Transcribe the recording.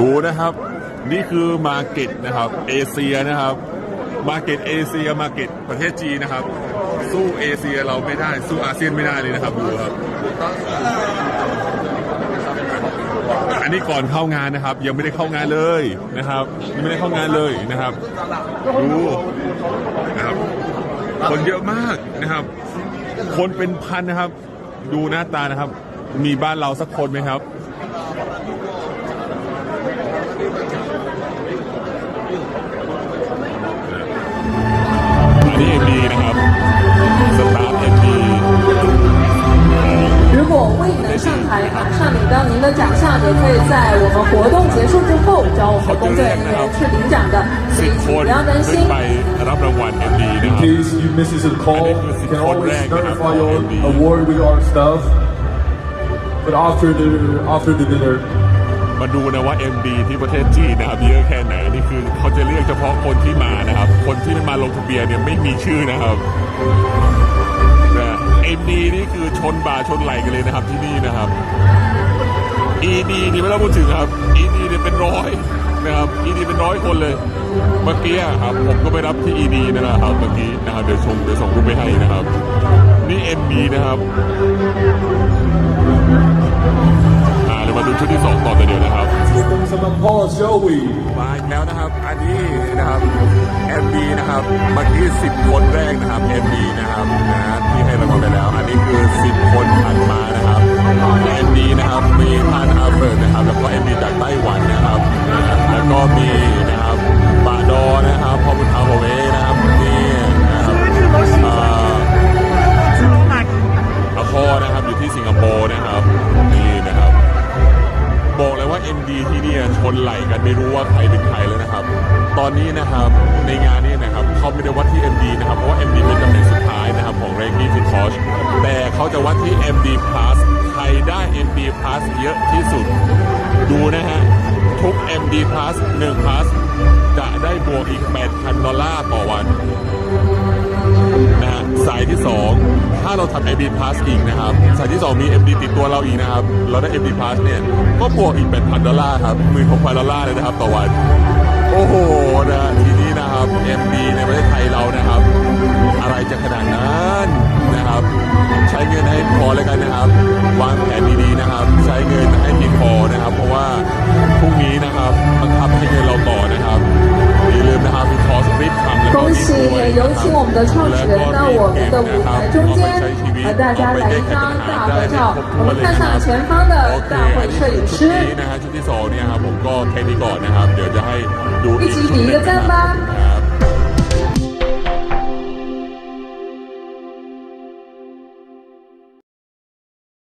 ดูนะครับ นี่คือมาเก็ตนะครับเอเชียนะครับมาเก็ตเอเชียมาเก็ตประเทศจีนนะครับ สู้เอเชียเราไม่ได้สู้อาเซียนไม่ได้เลยนะครับดูครับอันนี้ก่อนเข้างานนะครับ ยังไม่ได้เข้างานเลยนะครับยังไม่ได้เข้างานเลยนะครับดูนะครับคนเยอะมากนะครับ คนเป็นพันนะครับ ดูหน้าตานะครับ มีบ้านเราสักคนไหมครับ 如果未能上台马上领到您的奖项，也可以在我们活动结束之后找我们工作人员去领奖的，所 สิ 以 บค 请 น 不要担 ขึ้น 心。 ไปรับรางวัลเอ็มดีนะ In ครับ case you miss the call, you can always notify your award with our stuff. But after the after the dinner, มาดูนะว่า MD ที่ประเทศจีนนะครับเยอะแค่ไหนนี่คือเขาจะเรียกเฉพาะคนที่มานะครับ คนที่ไม่มาลงทะเบียนเนี่ยไม่มีชื่อนะครับนะ MD นี่คือชนบ่าชนไหลกันเลยนะครับที่นี่นะครับ ED นี่ไม่ต้องพูดถึงครับ ED เนี่ยเป็นร้อยนะครับ ED เป็นร้อยคนเลย เมื่อกี้ครับผมก็ไปรับที่ ED นั่นแหละครับเมื่อกี้นะครับเดี๋ยวชมเดี๋ยวส่งรูปไปให้นะครับ นี่ MB นะครับอ่าเดี๋ยวมาดูชุดที่สองต่อแต่เดียวนะครับ give them some applause, shall we? มาอีกแล้วนะครับ อันนี้นะครับ MB นะครับเมื่อกี้10 คนแรกนะครับ MB นะครับนะที่ให้รางวัลไปแล้ว อันนี้คือ 10 คนถัดมานะครับ MB นะครับมีทานอาเบิร์กนะครับ แล้วก็ MB จากไต้หวันนะครับนะแล้วก็มีนะครับบาดอนะครับพอบุญทาโฮเวนะครับนี่นะครับอ่าอาคอนะครับอยู่ที่สิงคโปร์นะครับนี่ นะครับบอกเลยว่า MD ที่นี่ชนไหลกันไม่รู้ว่าใครเป็นใครแล้วนะครับ ตอนนี้นะครับในงานนี้นะครับเขาไม่ได้วัดที่ MD นะครับเพราะว่า MD เป็นตำแหน่งสุดท้ายนะครับของ r a n k i n g Fit Coach แต่เขาจะวัดที่ MD Plus ใครได้ MD Plus เยอะที่สุด ดูนะฮะทุก MD Plus 1 Plus จะได้บวกอีก 8,000 ดอลลาร์ต่อวัน สายที่ 2 ถ้าเราทำ MD Plus อีกนะครับ สายที่ 2 มี MD ติดตัวเราอีกนะครับ เราได้ MD Plus เนี่ย ก็บวกอีกเป็นพันดอลลาร์ครับหมื่นหกพันดอลลาร์เลยนะครับต่อวัน โอ้โหนะทีนี้นะครับ MD ในประเทศไทยเรานะครับ อะไรจะขนาดนั้นนะครับ ใช้เงินให้พอแล้วกันนะครับ วางแผนดีๆนะครับ ใช้เงินให้เพียงพอนะครับ เพราะว่าพรุ่งนี้นะครับบังคับให้เงินเราต่อนะครับอย่าลืมนะครับมีคอร์สคลิปทำแล้วก็ 恭 มี 喜 กล้วยนะ 有 ครับ 请我们的创始人到 我们的舞台中间，和大家来一张大合照。我们看向前方的大会摄影师，一起点一个赞吧。